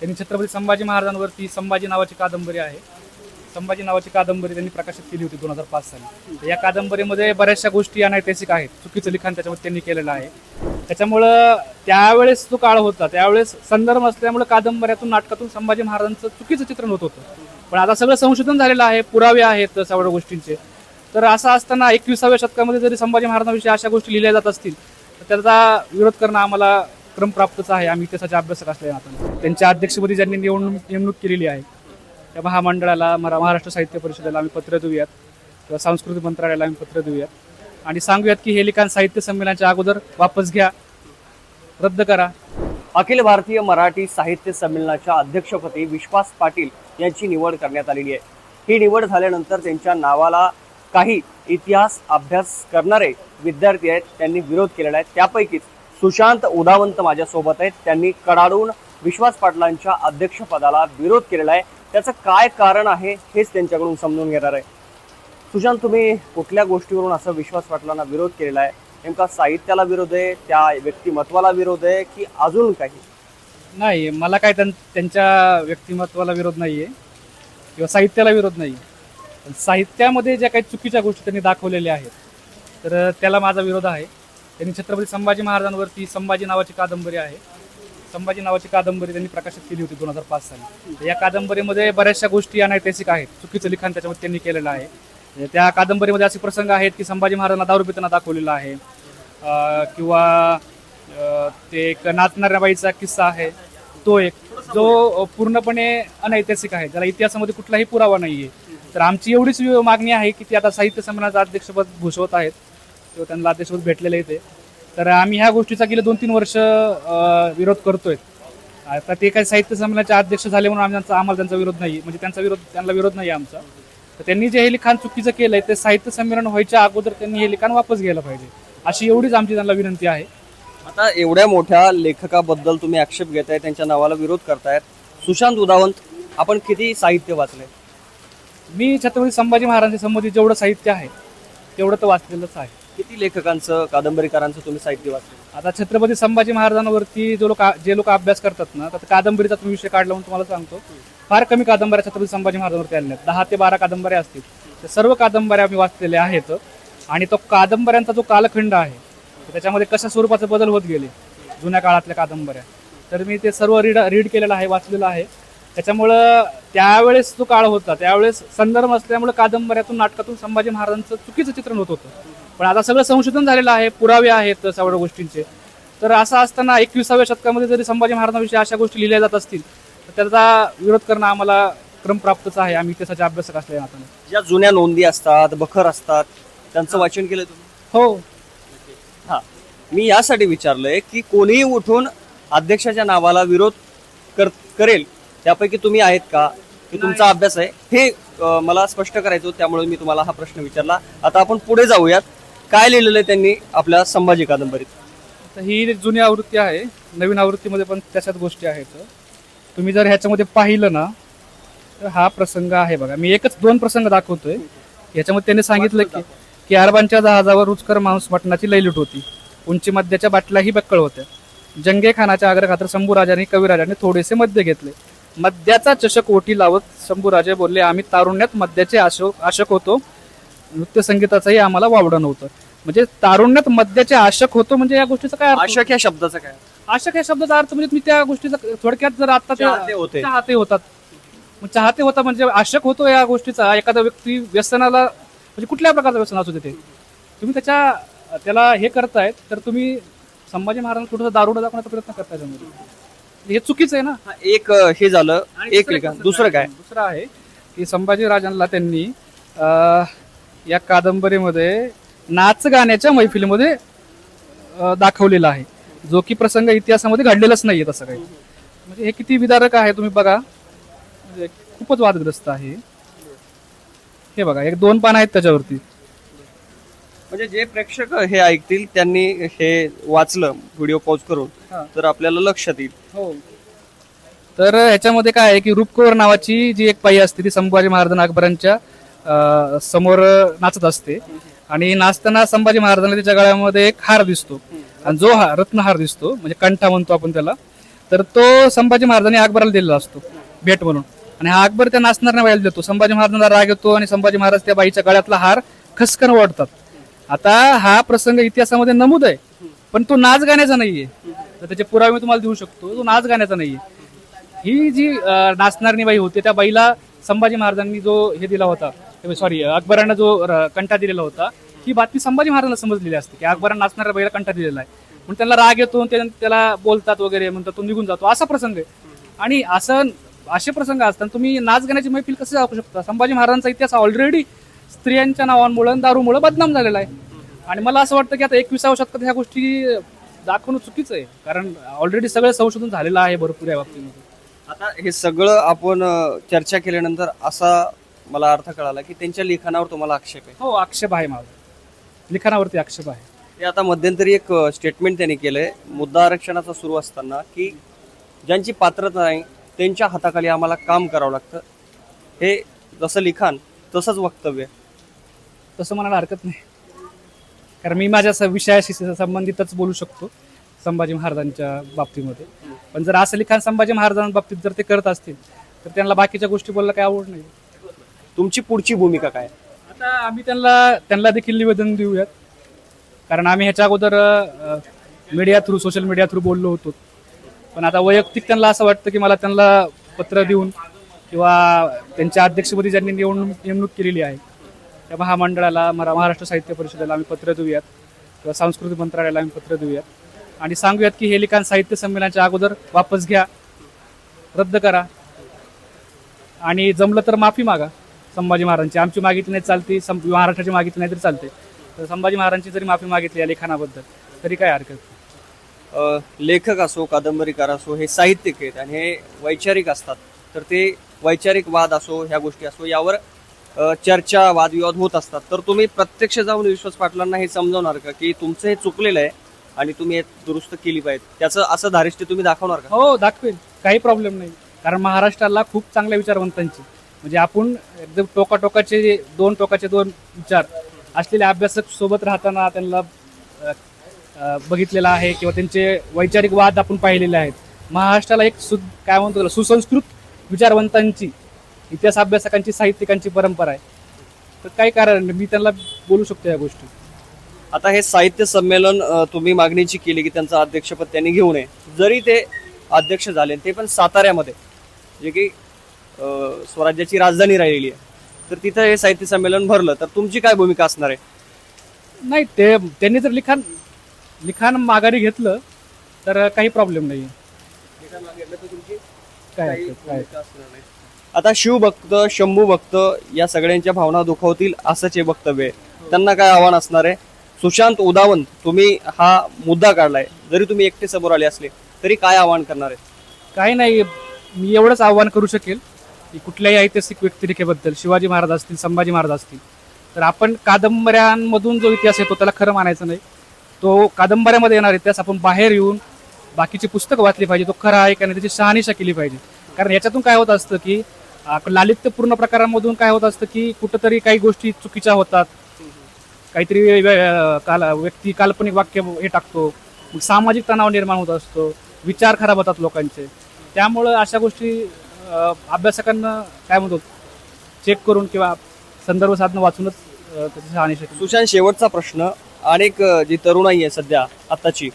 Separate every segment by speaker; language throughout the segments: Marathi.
Speaker 1: त्यांनी छत्रपती संभाजी महाराजांवरती संभाजी नावाची कादंबरी आहे. संभाजी नावाची कादंबरी त्यांनी प्रकाशित केली होती दोन हजार पाच साली. या कादंबरीमध्ये बऱ्याचशा गोष्टी अनैतिहासिक आहेत. चुकीचं लिखाण त्याच्यामध्ये त्यांनी केलेलं आहे. त्याच्यामुळं त्यावेळेस जो काळ होता त्यावेळेस संदर्भ असल्यामुळे कादंबऱ्यातून नाटकातून संभाजी महाराजांचं चुकीचं चित्रण होत होतं. पण आता सगळं संशोधन झालेलं आहे पुरावे आहेत सगळ्या गोष्टींचे. तर असं असताना एकविसाव्या शतकामध्ये जरी संभाजी महाराजांविषयी अशा गोष्टी लिहिल्या जात असतील तर त्याचा विरोध करणं आम्हाला क्रमप्राप्तच आहे. आम्ही इतिहासाचे अभ्यासक असल्या आता त्यांच्या अध्यक्षपदी ज्यांनी निवडणूक नेमणूक केलेली आहे त्या महामंडळाला मरा महाराष्ट्र साहित्य परिषदेला आम्ही पत्र देऊयात. किंवा सांस्कृतिक मंत्रालयाला आम्ही पत्र देऊयात. आणि सांगूयात की हे लिखाण साहित्य संमेलनाच्या अगोदर वापस घ्या. रद्द करा.
Speaker 2: अखिल भारतीय मराठी साहित्य संमेलनाच्या अध्यक्षपदी विश्वास पाटील यांची निवड करण्यात आलेली आहे. ही निवड झाल्यानंतर त्यांच्या नावाला काही इतिहास अभ्यास करणारे विद्यार्थी आहेत त्यांनी विरोध केलेला आहे. त्यापैकीच सुशांत उदावंत माझ्यासोबत आहेत. त्यांनी कडाडून विश्वास पाटलांच्या अध्यक्षपदाला विरोध केलेला आहे. त्याचं काय कारण आहे हेच त्यांच्याकडून समजून घेणार आहे. सुशांत तुम्ही कुठल्या गोष्टीवरून असं विश्वास पाटलांना विरोध केलेला आहे? नेमका साहित्याला विरोध आहे त्या व्यक्तिमत्वाला विरोध आहे की अजून काही?
Speaker 1: नाही मला काय त्यां- त्यांच्या व्यक्तिमत्वाला विरोध नाही आहे किंवा साहित्याला विरोध नाही पण साहित्यामध्ये ज्या काही चुकीच्या गोष्टी त्यांनी दाखवलेल्या आहेत तर त्याला माझा विरोध आहे. त्यांनी छत्रपती संभाजी महाराजांवरती संभाजी नावाची कादंबरी आहे. संभाजी नावाची कादंबरी त्यांनी प्रकाशित केली होती दोन हजार पाच साली. या कादंबरीमध्ये बऱ्याचशा गोष्टी अनैतिहासिक आहेत. चुकीचं लिखाण त्याच्यामध्ये त्यांनी केलेलं आहे. त्या कादंबरीमध्ये असे प्रसंग आहेत की संभाजी महाराजांना दारूपितांना दाखवलेला आहे. किंवा ते एक नाचणाऱ्या बाईचा किस्सा आहे. तो एक जो पूर्णपणे अनैतिहासिक आहे. त्याला इतिहासामध्ये कुठलाही पुरावा नाही आहे तर आमची एवढीच मागणी आहे की ते आता साहित्य संमेलनाचं अध्यक्षपद भूषवत आहेत. किंवा त्यांना अध्यक्षपद भेटलेलं आहे ते तर आम्ही ह्या गोष्टीचा गेले दोन तीन वर्ष विरोध करतोय. आता ते काही साहित्य संमेलनाचे अध्यक्ष झाले म्हणून आम्ही त्यांचा आम्हाला त्यांचा विरोध नाही. म्हणजे त्यांचा विरोध त्यांना विरोध नाही आहे आमचा. तर त्यांनी जे हे लिखाण चुकीचं केलंय ते साहित्य संमेलन व्हायच्या अगोदर त्यांनी हे लिखाण वापस घ्यायला पाहिजे. अशी एवढीच आमची त्यांना विनंती आहे.
Speaker 2: आता एवढ्या मोठ्या लेखकाबद्दल तुम्ही आक्षेप घेताय त्यांच्या नावाला विरोध करतायत. सुशांत उदावंत आपण किती साहित्य वाचले?
Speaker 1: मी छत्रपती संभाजी महाराजांच्या संबंधित जेवढं साहित्य आहे तेवढं तर वाचलेलंच आहे.
Speaker 2: किती लेखकांचं कादंबरीकारांचं तुम्ही साहित्य वाचलं?
Speaker 1: आता छत्रपती संभाजी महाराजांवरती जो लोक जे लोक अभ्यास करतात ना तर कादंबरीचा तुम्ही विषय काढला म्हणून तुम्हाला सांगतो. फार कमी कादंबऱ्या छत्रपती संभाजी महाराजांवरती आलेल्या आहेत. दहा ते बारा कादंबऱ्या असतील. त्या सर्व कादंबऱ्या आम्ही वाचलेल्या आहेत. आणि तो कादंबऱ्यांचा जो कालखंड आहे तर त्याच्यामध्ये कशा स्वरूपाचे बदल होत गेले? जुन्या काळातल्या कादंबऱ्या. तर मी ते सर्व रीड रीड केलेलं आहे वाचलेलं आहे. त्याच्यामुळं त्यावेळेस जो काळ होता त्यावेळेस संदर्भ असल्यामुळे कादंबऱ्यातून नाटकातून संभाजी महाराजांचं चुकीचं चित्रण होत होतं. पण आता सगळं संशोधन झालेलं आहे पुरावे आहेत सगळ्या गोष्टींचे. तर असं असताना एकविसाव्या शतकामध्ये जरी संभाजी महाराजांविषयी अशा गोष्टी लिहिल्या जात असतील तर त्याचा विरोध करणं आम्हाला क्रमप्राप्तच आहे. आम्ही इतिहासाचे अभ्यासक असल्या नात्याने
Speaker 2: ज्या जुन्या नोंदी असतात बखर असतात त्यांचं वाचन केलं तुम्ही?
Speaker 1: हो.
Speaker 2: हा. मी यासाठी विचारलंय की कोणीही उठून अध्यक्षाच्या नावाला विरोध कर करेल त्यापैकी तुम्ही आहेत का? की तुमचा अभ्यास आहे. हे अं, मला स्पष्ट करायचं होतं, त्यामुळे मी तुम्हाला हा प्रश्न विचारला. आता आपण पुढे जाऊयात. काय लिहिलेलं आहे त्यांनी आपल्या संभाजी कादंबरीत?
Speaker 1: तर ही जुनी आवृत्ती आहे. नवीन आवृत्तीमध्ये पण त्याच्यात गोष्टी आहेत. तुम्ही जर ह्याच्यामध्ये पाहिलं ना तर हा प्रसंग आहे बघा. मी एकच दोन प्रसंग दाखवतोय. ह्याच्यामध्ये त्यांनी सांगितलं की की अरबांच्या जहाजावर रुचकर मांस मटणाची लैलूट होती. उंची मद्याच्या बाटल्याही बक्कळ होत्या. जंगे खानाच्या आग्रहाखातर शंभूराजांनी कविराजांनी थोडेसे मद्य घेतले. मद्याचा चषक ओटी लावत शंभूराजे बोलले आम्ही तारुण्यात मद्याचे आशोक आशक होतो. नृत्य संगीताचंही आम्हाला वावडं नव्हतं. म्हणजे तारुण्यात मद्याचे आशक होतो म्हणजे या गोष्टीचा काय अर्थ?
Speaker 2: अशक या शब्दाचं काय
Speaker 1: आशक या शब्दाचा अर्थ म्हणजे तुम्ही त्या गोष्टीचा थोडक्यात जर आता
Speaker 2: चाहते होते.
Speaker 1: चाहते होतात. मग चाहते होता म्हणजे आशक होतो या गोष्टीचा. एखादा व्यक्ती व्यसनाला म्हणजे कुठल्या प्रकारचं व्यसन असू दे ते तुम्ही त्याच्या त्याला हे करतायत तर तुम्ही संभाजी महाराज कुठं दारुडा दाखवण्याचा प्रयत्न करताय त्यामध्ये हे चुकीचं आहे ना?
Speaker 2: हा, एक अं, हे झालं.
Speaker 1: आणि
Speaker 2: एक
Speaker 1: दुसरं.
Speaker 2: काय?
Speaker 1: दुसरं आहे की संभाजी राजांना त्यांनी अं, या कादंबरीमध्ये नाच गाण्याच्या मैफिलीमध्ये अं, दाखवलेला आहे. जो की प्रसंग इतिहासामध्ये घडलेलाच नाहीये तसं काही. म्हणजे हे किती विदारक आहे तुम्ही बघा. म्हणजे खूपच वादग्रस्त आहे. हे बघा एक दोन पान आहेत त्याच्यावरती.
Speaker 2: म्हणजे जे प्रेक्षक हे ऐकतील त्यांनी हे वाचलं व्हिडिओ पॉज करून
Speaker 1: हा.
Speaker 2: तर आपल्याला लक्षात येईल
Speaker 1: हो. तर ह्याच्यामध्ये काय आहे की रूपकोर नावाची जी एक बाई असते ती संभाजी महाराजांना अकबरांच्या अं, समोर नाचत असते. आणि नाचताना संभाजी महाराजांना त्याच्या गळ्यामध्ये एक हार दिसतो. आणि जो हा रत्नहार दिसतो म्हणजे कंठा म्हणतो आपण त्याला तर तो संभाजी महाराजांनी अकबराला दिलेला असतो भेट म्हणून. आणि हा अकबर त्या नाचणाऱ्या बाईला देतो. संभाजी महाराजांना राग येतो आणि संभाजी महाराज त्या बाईच्या गळ्यातला हार खसकन ओढतात. आता हा प्रसंग इतिहासामध्ये नमूद आहे पण तो नाच गाण्याचा नाहीये. तर त्याचे पुरावे मी तुम्हाला देऊ शकतो तो नाच गाण्याचा नाहीये. ही जी नाचणारी बाई होती त्या बाईला संभाजी महाराजांनी जो हे दिला होता सॉरी अकबरांना जो कंटा दिलेला होता ही बातमी संभाजी महाराजांना समजलेली असते की अकबरांना नाचणाऱ्या बाईला कंटा दिलेला आहे. म्हणून त्यांना राग येतो त्याला बोलतात वगैरे म्हणतात तो निघून जातो असा प्रसंग आहे. आणि असं असे प्रसंग असतात तुम्ही नाच गाण्याची मैफिल कसं दाखवू शकता? संभाजी महाराजांचा इतिहास ऑलरेडी स्त्रियांच्या नावांमुळे दारूमुळे बदनाम झालेला आहे. आणि मला असं वाटतं की आता एकविसाव्या शतकात ह्या गोष्टी दाखवणं चुकीचं आहे. कारण ऑलरेडी सगळं संशोधन झालेलं आहे भरपूर या बाबतीमध्ये.
Speaker 2: आता हे सगळं आपण चर्चा केल्यानंतर असा मला अर्थ कळाला की त्यांच्या लिखाणावर तुम्हाला आक्षेप आहे.
Speaker 1: हो आक्षेप आहे माझा. लिखाणावरती आक्षेप आहे.
Speaker 2: ते आता मध्यंतरी एक स्टेटमेंट त्यांनी केलंय. मुद्दा आरक्षणाचा सुरू असताना की ज्यांची पात्रता नाही त्यांच्या हाताखाली आम्हाला काम करावं लागतं. हे जसं लिखाण तसंच वक्तव्य.
Speaker 1: तसं म्हणायला हरकत नाही. कारण मी माझ्या स- विषयाशी स- संबंधितच बोलू शकतो संभाजी महाराजांच्या बाबतीमध्ये. पण जर असं लिखाण संभाजी महाराजांच्या बाबतीत जर ते करत असतील तर त्यांना बाकीच्या गोष्टी बोलायला काही आवड नाही.
Speaker 2: तुमची पुढची भूमिका काय?
Speaker 1: आता आम्ही त्यांना त्यांना देखील निवेदन देऊयात. कारण आम्ही ह्याच्या अगोदर media through social media through बोललो होतो. पण आता वैयक्तिक त्यांना असं वाटतं की मला त्यांना पत्र देऊन किंवा त्यांच्या अध्यक्षपदी ज्यांनी निवडणूक नेमणूक केलेली आहे त्या महामंडळाला मरा महाराष्ट्र साहित्य परिषदेला आम्ही पत्र देऊयात. किंवा सांस्कृतिक मंत्रालयाला आम्ही पत्र देऊयात. आणि सांगूयात की हे लिखाण साहित्य संमेलनाच्या अगोदर वापस घ्या रद्द करा. आणि जमलं तर माफी मागा संभाजी महाराजांची. आमची मागितली नाही चालती सं- महाराष्ट्राची मागितली नाही तरी चालते. तर संभाजी महाराजांची जरी माफी मागितली या लेखनाबद्दल तरी काय हरकत नाही.
Speaker 2: लेखक असो कादंबरीकार असो हे साहित्यिक आहेत आणि हे वैचारिक असतात. तर ते वैचारिक वाद असो ह्या गोष्टी असो यावर चर्चा वादविवाद होत असतात. तर तुम्ही प्रत्यक्ष जाऊन विश्वास पाटलांना हे समजावणार का की तुमचं हे चुकलेलं आहे आणि तुम्ही हे दुरुस्त केली पाहिजे त्याचं असं धारिष्ट्य तुम्ही दाखवणार का?
Speaker 1: हो दाखवेल काही प्रॉब्लेम नाही. कारण महाराष्ट्राला खूप चांगल्या विचारवंतांची. म्हणजे आपण एकदम टोकाटोकाचे दोन टोकाचे दोन विचार असलेले अभ्यासक सोबत राहताना त्यांना बघितलेला आहे किंवा त्यांचे वैचारिक वाद आपण पाहिलेले आहेत. महाराष्ट्राला एक सु काय म्हणतो सुसंस्कृत विचारवंतांची इतिहास अभ्यासकांची साहित्यिकांची परंपरा आहे. तर काही कारण. मी त्यांना बोलू शकतो या गोष्टी.
Speaker 2: आता हे साहित्य संमेलन तुम्ही मागणीची केली की त्यांचं अध्यक्षपद त्यांनी घेऊ नये. जरी ते अध्यक्ष झाले ते पण साताऱ्यामध्ये. जे की स्वराज्याची राजधानी राहिलेली आहे. तर तिथं हे साहित्य संमेलन भरलं. तर तुमची काय भूमिका असणार आहे?
Speaker 1: नाही ते त्यांनी जर लिखाण लिखाण माघारी घेतलं तर काही प्रॉब्लेम नाही काय काय?
Speaker 2: आता शिवभक्त शंभू भक्त या सगळ्यांच्या भावना दुखावतील असंच हे वक्तव्य आहे. त्यांना काय आव्हान असणार आहे? सुशांत उदावंत तुम्ही हा मुद्दा काढलाय. जरी तुम्ही एकटे समोर आले असले तरी काय आव्हान करणार आहे?
Speaker 1: काही नाही मी एवढंच आव्हान करू शकेल की कुठल्याही ऐतिहासिक व्यक्तिरेखेबद्दल शिवाजी महाराज असतील संभाजी महाराज असतील तर आपण कादंबऱ्यांमधून जो इतिहास येतो त्याला खरं मानायचं नाही. तो कादंबऱ्यामध्ये येणार इतिहास आपण बाहेर येऊन बाकीची पुस्तकं वाचली पाहिजे तो खरा आहे का नाही त्याची शहानिशा केली पाहिजे. कारण याच्यातून काय होत असतं की लालित्यपूर्ण प्रकारांमधून काय होत असतं की कुठंतरी काही गोष्टी चुकीच्या होतात. काहीतरी वे- वे- काल व्यक्ती काल्पनिक वाक्य हे टाकतो. मग सामाजिक तणाव निर्माण होत असतो. विचार खराब होतात लोकांचे. त्यामुळं अशा गोष्टी अभ्यासकांना काय म्हणतो चेक करून किंवा संदर्भ साधनं वाचूनच अं, त्याची
Speaker 2: सुशांत शेवटचा प्रश्न. अनेक अ, जी तरुणाई आहे सध्या आत्ताची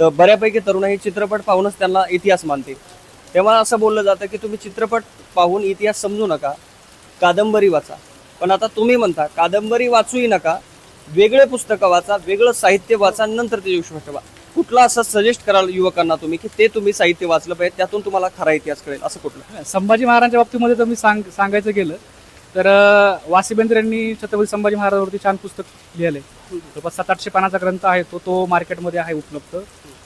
Speaker 2: तर बऱ्यापैकी तरुणाई चित्रपट पाहूनच त्यांना इतिहास मानते. तेव्हा असं बोललं जातं की तुम्ही चित्रपट पाहून इतिहास समजू नका कादंबरी वाचा. पण आता तुम्ही म्हणता कादंबरी वाचूही नका वेगळे पुस्तकं वाचा वेगळं साहित्य वाचा नंतर ते विश्वास ठेवा कुठला असं सजेस्ट कराल युवकांना तुम्ही की ते तुम्ही साहित्य वाचलं पाहिजे त्यातून तुम्हाला खरा इतिहास कळेल असं कुठलं?
Speaker 1: संभाजी महाराजांच्या बाबतीमध्ये तुम्ही मी सांग सांगायचं गेलं तर वासिबेंद्र यांनी छत्रपती संभाजी महाराजांवरती छान पुस्तक लिहिले जवळपास सात आठशे पानाचा ग्रंथ आहे तो तो मार्केटमध्ये आहे उपलब्ध.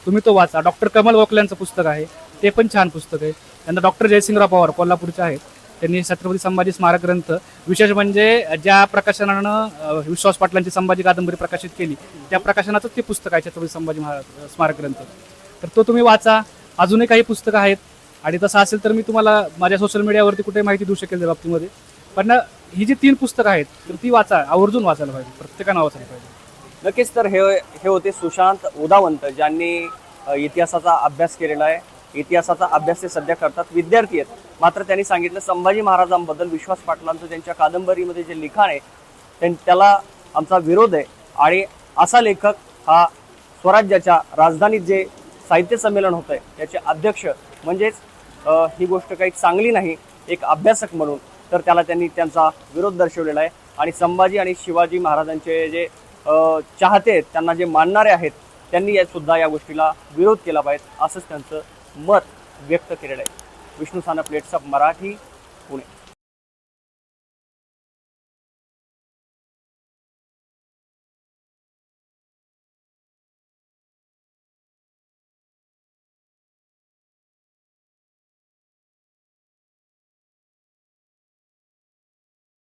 Speaker 1: तुम्ही तो वाचा. डॉक्टर कमल गोखल्यांचं पुस्तक आहे. ते पण छान पुस्तक आहे. त्यानंतर डॉक्टर जयसिंगराव पवार कोल्हापूरचे आहेत. त्यांनी छत्रपती संभाजी स्मारक ग्रंथ विशेष म्हणजे ज्या प्रकाशनानं विश्वास पाटलांची संभाजी कादंबरी प्रकाशित केली त्या प्रकाशनाचं ते पुस्तक आहे छत्रपती संभाजी महाराज स्मारक ग्रंथ. तर तो तुम्ही वाचा. अजूनही काही पुस्तकं आहेत. आणि तसं असेल तर मी तुम्हाला माझ्या सोशल मीडियावरती कुठे माहिती देऊ शकेल त्या बाबतीमध्ये. पण ही जी तीन पुस्तकं आहेत तर ती वाचा. आवर्जून वाचायला पाहिजे. प्रत्येकानं वाचायला पाहिजे.
Speaker 2: नक्कीच तर हे हे होते सुशांत उदावंत ज्यांनी इतिहासाचा अभ्यास केलेला आहे. इतिहासाचा अभ्यास ते सध्या करतात. विद्यार्थी आहेत. मात्र त्यांनी सांगितलं संभाजी महाराजांबद्दल विश्वास पाटलांचं त्यांच्या कादंबरीमध्ये जे लिखाण आहे त्यां- त्याला आमचा विरोध आहे. आणि असा लेखक हा स्वराज्याच्या राजधानीत जे साहित्य संमेलन होतं आहे त्याचे अध्यक्ष म्हणजेच ही गोष्ट काही चांगली नाही एक अभ्यासक म्हणून तर त्याला त्यांनी त्यांचा विरोध दर्शवलेला आहे. आणि संभाजी आणि शिवाजी महाराजांचे जे चाहते आहेत त्यांना जे मानणारे आहेत त्यांनी सुद्धा या गोष्टीला विरोध केला पाहिजे असंच त्यांचं मत व्यक्त केलेलं आहे. Vishnu Sana plates of Marathi Pune.